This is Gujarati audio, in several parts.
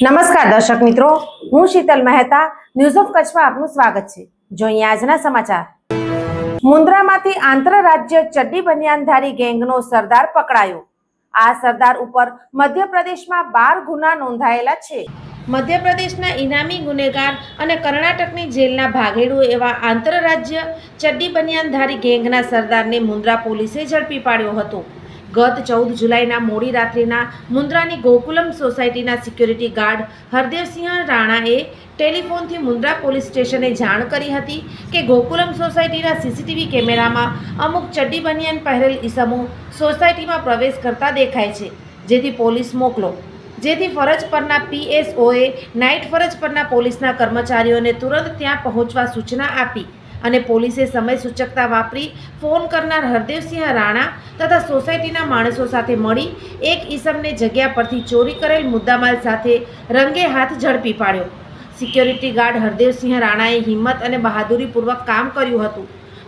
નમસ્કાર દર્શક મિત્રો, હું શીતલ મહેતા ન્યૂઝ ઓફ કચ્છમાં આપનું સ્વાગત છે. જોઈએ આજના સમાચાર. મુન્દ્રામાંથી આંતરરાજ્ય ચડ્ડી બનિયાનધારી ગેંગનો સરદાર પકડાયો. આ સરદાર ઉપર મધ્યપ્રદેશમાં બાર ગુના નોંધાયેલા છે. મધ્યપ્રદેશના ઇનામી ગુનેગાર અને કર્ણાટકની જેલના ભાગેડુ એવા આંતરરાજ્ય ચડ્ડી બનિયાનધારી ગેંગના સરદારને મુન્દ્રા પોલીસે ઝડપી પાડ્યો હતો. ગત ચૌદ જુલાઈના મોડી રાત્રિના મુન્દ્રાની ગોકુલમ સોસાયટીના સિક્યોરિટી ગાર્ડ હરદેવસિંહ રાણાએ ટેલિફોનથી મુન્દ્રા પોલીસ સ્ટેશને જાણ કરી હતી કે ગોકુલમ સોસાયટીના સીસીટીવી કેમેરામાં અમુક ચડ્ડી બનિયાન પહેરેલ ઈસમો સોસાયટીમાં પ્રવેશ કરતા દેખાય છે, જેથી પોલીસ મોકલો. જેથી ફરજ પરના પીએસઓએ નાઇટ ફરજ પરના પોલીસના કર્મચારીઓને તુરંત ત્યાં પહોંચવા સૂચના આપી. અને પોલીસે સમય સૂચકતા વાપરી ફોન કરનાર હરદેવસિંહ રાણા તથા સોસાયટીના માણસો સાથે મળી એક ઈસમને જગ્યા પરથી ચોરી કરેલ મુદ્દામાલ સાથે રંગે હાથ ઝડપી પાડ્યો. સિક્યોરિટી ગાર્ડ હરદેવસિંહ રાણાએ હિંમત અને બહાદુરીપૂર્વક કામ કર્યું હતું.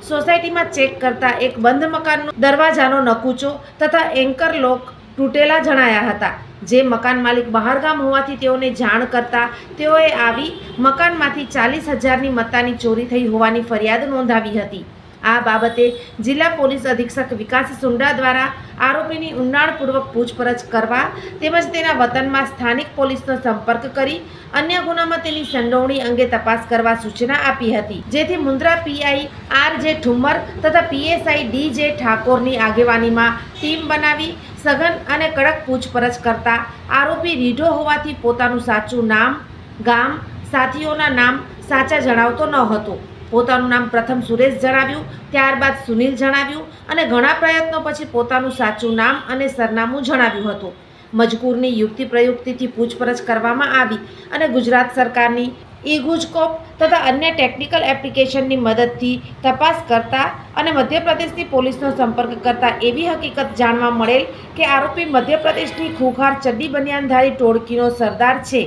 સોસાયટીમાં ચેક કરતા એક બંધ મકાનનો દરવાજાનો નકૂચો તથા એન્કર લોક તૂટેલા જણાયા હતા. જે મકાન માલિક બહારગામ હોવાથી તેઓને જાણ કરતા તેઓએ આવી મકાનમાંથી ચાલીસ હજારની મત્તાની ચોરી થઈ હોવાની ફરિયાદ નોંધાવી હતી. આ બાબતે જિલ્લા પોલીસ અધિક્ષક વિકાસ સુંડા દ્વારા આરોપીની ઊંડાણપૂર્વક પૂછપરછ કરવા તેમજ તેના વતનમાં સ્થાનિક પોલીસનો સંપર્ક કરી અન્ય ગુનામાં તેની સંડોવણી અંગે તપાસ કરવા સૂચના આપી હતી. જેથી મુન્દ્રા પીઆઈ આર જે ઠુમ્મર તથા પીએસઆઈ ડી જે ઠાકોરની આગેવાનીમાં ટીમ બનાવી સઘન અને કડક પૂછપરછ કરતા આરોપી રીઢો હોવાથી પોતાનું સાચું નામ, ગામ, સાથીઓના નામ સાચા જણાવતો ન હતો. પોતાનું નામ પ્રથમ સુરેશ જણાવ્યું, ત્યારબાદ સુનિલ જણાવ્યું અને ઘણા પ્રયત્નો પછી પોતાનું સાચું નામ અને સરનામું જણાવ્યું હતું. મજકૂરની યુક્તિ પ્રયુક્તિથી પૂછપરછ કરવામાં આવી અને ગુજરાત સરકારની ઈગુજકોપ તથા અન્ય ટેકનિકલ એપ્લિકેશનની મદદથી તપાસ કરતા અને મધ્યપ્રદેશની પોલીસનો સંપર્ક કરતા એવી હકીકત જાણવા મળેલ કે આરોપી મધ્યપ્રદેશની ખૂંખાર ચડ્ડી બનિયાનધારી ટોળકીનો સરદાર છે.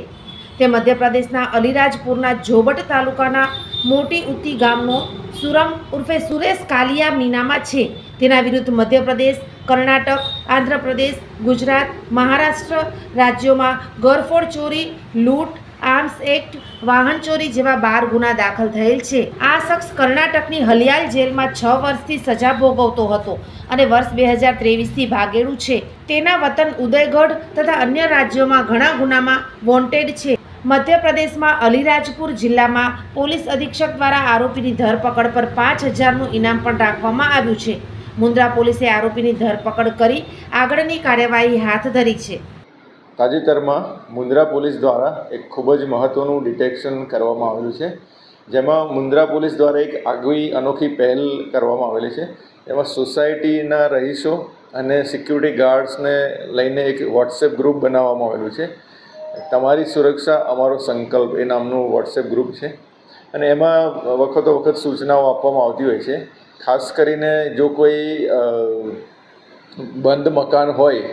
તે મધ્યપ્રદેશના અલીરાજપુરના જોબટ તાલુકાના મોટી ઉત્તી ગામનો સુરમ ઉર્ફે સુરેશ કાલિયા મીનામાં છે. તેના વિરુદ્ધ મધ્યપ્રદેશ, કર્ણાટક, આંધ્રપ્રદેશ, ગુજરાત, મહારાષ્ટ્ર રાજ્યોમાં ગરફોડ ચોરી, લૂંટ, આર્મ્સ એક્ટ, વાહન ચોરી જેવા બાર ગુના દાખલ થયેલ છે. આ શખ્સ કર્ણાટકની હલિયાલ જેલમાં છ વર્ષથી સજા ભોગવતો હતો અને વર્ષ બે હજાર ત્રેવીસથી ભાગેડું છે. તેના વતન ઉદયગઢ તથા અન્ય રાજ્યોમાં ઘણા ગુનામાં વોન્ટેડ છે. મધ્યપ્રદેશમાં અલીરાજપુર જિલ્લામાં પોલીસ અધિક્ષક દ્વારા આરોપીની ધરપકડ પર પાંચ હજારનું ઇનામ પણ રાખવામાં આવ્યું છે. મુન્દ્રા પોલીસે આરોપીની ધરપકડ કરી આગળની કાર્યવાહી હાથ ધરી છે. તાજેતરમાં મુન્દ્રા પોલીસ દ્વારા એક ખૂબ જ મહત્ત્વનું ડિટેક્શન કરવામાં આવેલું છે. જેમાં મુન્દ્રા પોલીસ દ્વારા એક આગવી અનોખી પહેલ કરવામાં આવેલી છે. એમાં સોસાયટીના રહીશો અને સિક્યુરિટી ગાર્ડ્સને લઈને એક વોટ્સએપ ગ્રુપ બનાવવામાં આવેલું છે. તમારી સુરક્ષા અમારો સંકલ્પ એ નામનું વોટ્સએપ ગ્રુપ છે. અને એમાં વખતો વખત સૂચનાઓ આપવામાં આવતી હોય છે. ખાસ કરીને જો કોઈ બંધ મકાન હોય,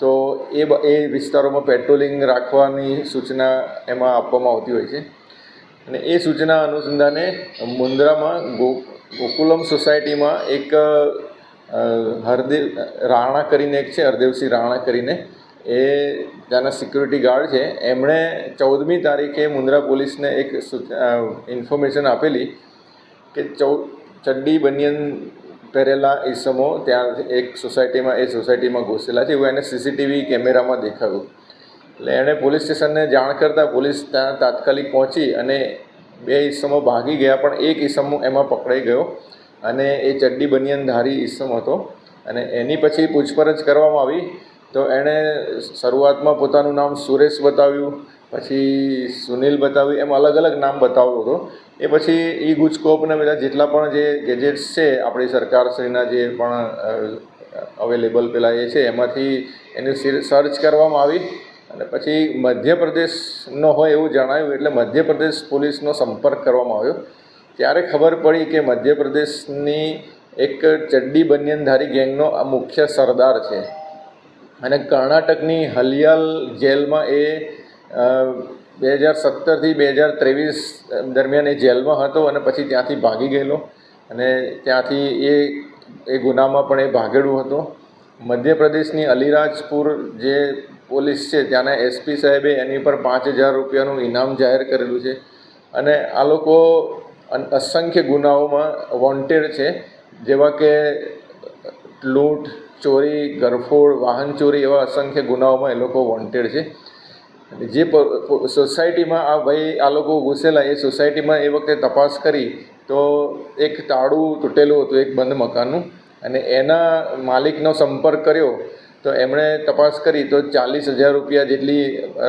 તો એ એ વિસ્તારોમાં પેટ્રોલિંગ રાખવાની સૂચના એમાં આપવામાં આવતી હોય છે. અને એ સૂચના અનુસંધાને મુન્દ્રામાં ગો, ગોકુલમ સોસાયટીમાં એક હરદેવ, રાણા કરીને એક છે, હરદેવસિંહ રાણા કરીને એ ત્યાંના સિક્યુરિટી ગાર્ડ છે. એમણે ચૌદમી તારીખે મુન્દ્રા પોલીસને એક ઇન્ફોર્મેશન આપેલી કે ચૌ ચડ્ડી બનિયન પહેરેલા ઈસમો ત્યાં એક સોસાયટીમાં એ સોસાયટીમાં ઘૂસેલા છે. એવું એને સીસીટીવી કેમેરામાં દેખાયું. એટલે એણે પોલીસ સ્ટેશનને જાણ કરતાં પોલીસ ત્યાં તાત્કાલિક પહોંચી અને બે ઈસમો ભાગી ગયા, પણ એક ઈસમો એમાં પકડાઈ ગયો અને એ ચડ્ડી બનિયનધારી ઈસમ હતો. અને એની પછી પૂછપરછ કરવામાં આવી તો એણે શરૂઆતમાં પોતાનું નામ સુરેશ બતાવ્યું, પછી સુનિલ બતાવ્યું, એમ અલગ અલગ નામ બતાવ્યો હતો. એ પછી ઈ ગુજકોપને બધા જેટલા પણ જે ગેજેટ્સ છે, આપણી સરકારશ્રીના જે પણ અવેલેબલ પેલા એ છે, એમાંથી એની સર્ચ કરવામાં આવી અને પછી મધ્યપ્રદેશનો હોય એવું જણાયું એટલે મધ્યપ્રદેશ પોલીસનો સંપર્ક કરવામાં આવ્યો. ત્યારે ખબર પડી કે મધ્યપ્રદેશની એક ચડ્ડી બનિયનધારી ગેંગનો આ મુખ્ય સરદાર છે. અને કર્ણાટકની હલિયાલ જેલમાં એ બે હજાર સત્તરથી બે હજાર ત્રેવીસ દરમિયાન એ જેલમાં હતો અને પછી ત્યાંથી ભાગી ગયેલો. અને ત્યાંથી એ એ ગુનામાં પણ એ ભાગેડું હતો. મધ્યપ્રદેશની અલીરાજપુર જે પોલીસ છે, ત્યાંના એસપી સાહેબે એની પર પાંચ હજાર રૂપિયાનું ઇનામ જાહેર કરેલું છે. અને આ લોકો અસંખ્ય ગુનાઓમાં વોન્ટેડ છે. જેવા કે લૂંટ ચોરી, ગરફોડ, વાહન ચોરી એવા અસંખ્ય ગુનાઓમાં એ લોકો વોન્ટેડ છે. જે સોસાયટીમાં આ ભાઈ આ લોકો ઘૂસેલા, એ સોસાયટીમાં એ વખતે તપાસ કરી તો એક તાળું તૂટેલું હતું, એક બંધ મકાનનું. અને એના માલિકનો સંપર્ક કર્યો તો એમણે તપાસ કરી તો ચાલીસ હજાર રૂપિયા જેટલી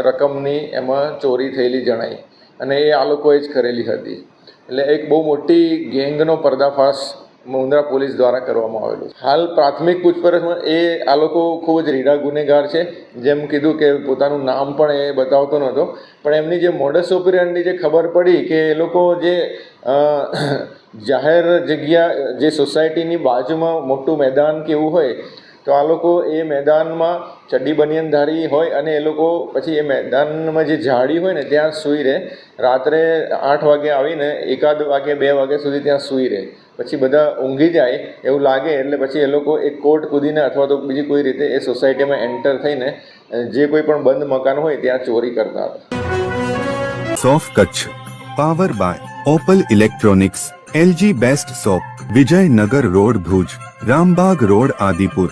રકમની એમાં ચોરી થયેલી જણાઈ. અને એ આ લોકોએ જ કરેલી હતી. એટલે એક બહુ મોટી ગેંગનો પર્દાફાશ મુન્દ્રા પોલીસ દ્વારા કરવામાં આવેલું હાલ પ્રાથમિક પૂછપરછમાં એ આ લોકો ખૂબ જ રીડા ગુનેગાર છે. જેમ કીધું કે પોતાનું નામ પણ એ બતાવતો નહોતો. પણ એમની જે મોડસ ઓપરેન્ડની જે ખબર પડી કે એ લોકો જે જાહેર જગ્યા, જે સોસાયટીની બાજુમાં મોટું મેદાન કે એવું હોય તો આ લોકો એ મેદાનમાં ચડ્ડી બનિયનધારી હોય અને એ લોકો પછી એ મેદાનમાં જે ઝાડી હોય ને ત્યાં સૂઈ રહે. રાત્રે આઠ વાગે આવીને એકાદ વાગે બે વાગે સુધી ત્યાં સૂઈ રહે. પછી બધા ઊંઘી જાય એવું લાગે એટલે પછી એ લોકો એક કોર્ટ કૂદીને અથવા તો બીજી કોઈ રીતે એ સોસાયટીમાં એન્ટર થઈને જે કોઈ પણ બંધ મકાન હોય ત્યાં ચોરી કરતા હતા. સોફ Kutch, power by Opal electronics, LG best shop Vijaynagar road Bhuj, Rambagh road Adipur.